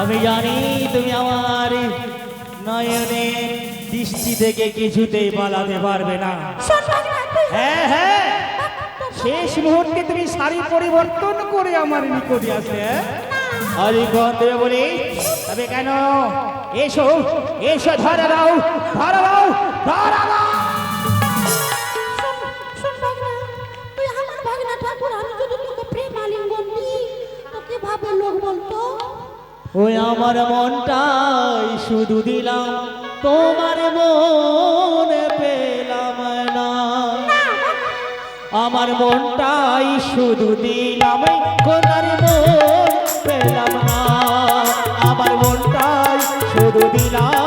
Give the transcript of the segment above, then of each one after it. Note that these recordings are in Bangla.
আমি জানি তুমি আমার নয়নে দৃষ্টি থেকে কিছুতেই পালাতে পারবে না। হ্যাঁ হ্যাঁ। শেষ মুহূর্তে তুমি শাড়ি পরিবর্তন করে আমার নিকটে আসে আরে গন্ধে বলি, তবে কেন? এসো এসো, ধরে দাও ধরে দাও ধরে দাও ওই আমার মনটাই শুধু দিলাম, তোমার মন পেলাম না। আমার মনটাই শুধু দিলাম কোনার মন পেলাম না। আমার মনটাই শুধু দিলাম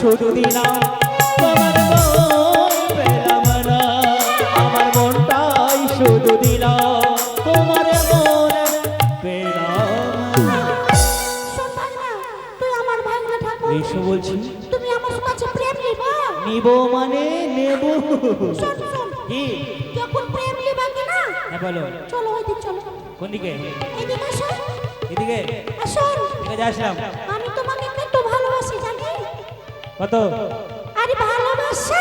শুধু দিলাম তোমার আমার মনটাই শুধু দিলাম তোমার এসো বলছি তুমি আমার কাছে প্রেম নিবা নিব মানে নেব। শোন শোন কি? যখন প্রেম নিবা কি না হ্যাঁ বলো। চলো ওই চলো। কোন দিকে? এদিকে আসো। এদিকে? ঠিক আছে আসলাম। কত? আরে ভালোবাসা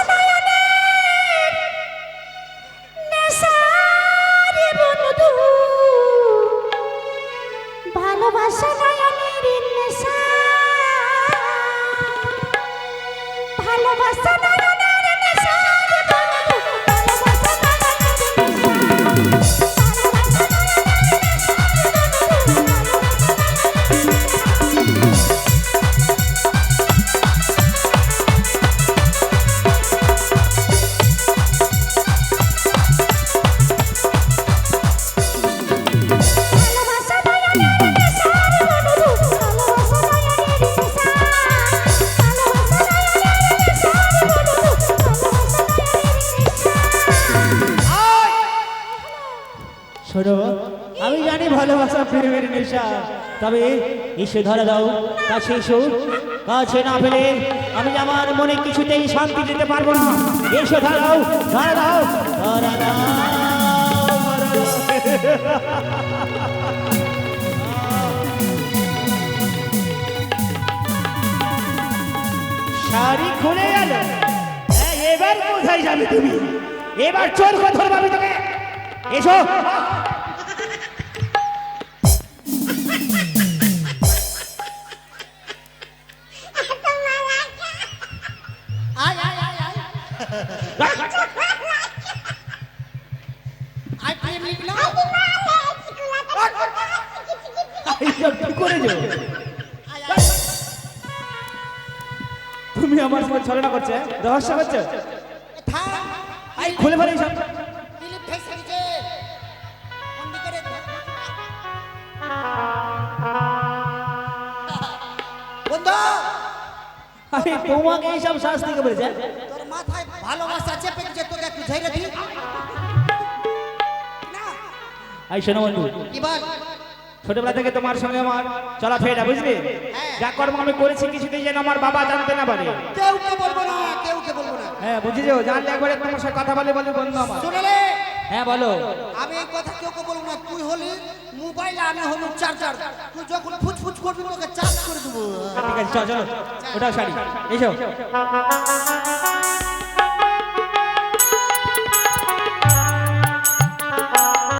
ভালোবাসা ভালোবাসা ভালোবাসা, প্রেমের নেশা। তবে এসে ধরে দাও, কাছে এসো, কাছে না পেলে আমি আমার মনে কিছুতেই শান্তি দিতে পারব না। এসে ধরে দাও ধরে দাও, ধরে শাড়ি খুলে গেল। এবার কোথায় যাবে তুমি। এবার চোর কোথাও পাবি তোকে এসো। আয় তুমি আমার সঙ্গে ছলনা করছে রহস্য করছ? আই খুলে ফেলে সব আরে তোমাকে এইসব শাস্তি কে বলেছে তোর মাথায় ভালোবাসা চেপে দিছে তোকে একটু ঝেড়ে দি না আই শোনো বন্ধু। বল ছোটবেলা থেকে তোমার সঙ্গে আমার চলাফেরা বুঝলি? যা কর্ম আমি করেছি কিছুতেই যেন আমার বাবা জানতে না পারে। কেউ কে বলব না কেউ কে বলব না। হ্যাঁ বুঝেছ? জানলে একবারে তোমার সাথে কথা বলে বলে বন্ধু আমার। শুনলে? হ্যাঁ বলো। আমি এই কথা কেউ কে বলব না তুই হলি মোবাইল আমি হলুম চার্জার তুই যখন ফুচফুচ করবি তোকে চার্জ করে দেবো। ঠিক আছে চলো চলো। ওটাও শাড়ি। এসো।